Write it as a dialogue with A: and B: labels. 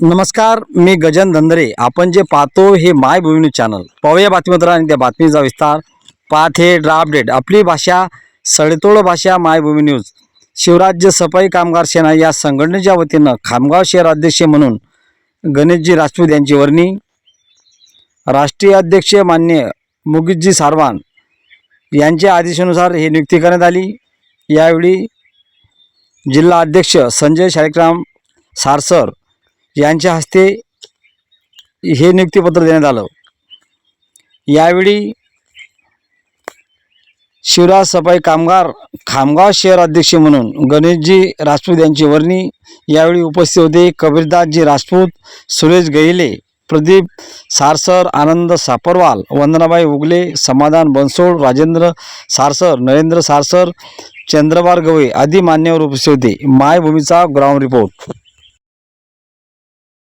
A: नमस्कार मी गजन धंदरे. आपण जे पाहतो हे माय न्यूज चॅनल पाहूया बातमीपत्र आणि त्या बातमीचा विस्तार. पाहत हे अपडेट आपली भाषा सडेतोड भाषा मायभूमी न्यूज शिवराज्य सफाई कामगार सेना या संघटनेच्या वतीनं खामगाव शहर अध्यक्ष म्हणून गणेशजी राजपूत यांची वर्णी. राष्ट्रीय अध्यक्ष मान्य मुगीतजी सारवान यांच्या आदेशानुसार ही नियुक्ती करण्यात आली. यावेळी जिल्हा अध्यक्ष संजय शाळेकराम सारसर यांच्या हस्ते हे नियुक्तीपत्र देण्यात आलं. यावेळी शिवराज सफाई कामगार खामगाव शहर अध्यक्ष म्हणून गणेशजी राजपूत यांची वर्णी यावेळी उपस्थित होते कबीरदासजी राजपूत सुरेश गहिले प्रदीप सारसर आनंद सापरवाल वंदनाबाई उगले समाधान बनसोड राजेंद्र सारसर नरेंद्र सारसर चंद्रबार गवई आदी मान्यवर उपस्थित होते. मायभूमीचा ग्राउंड रिपोर्ट.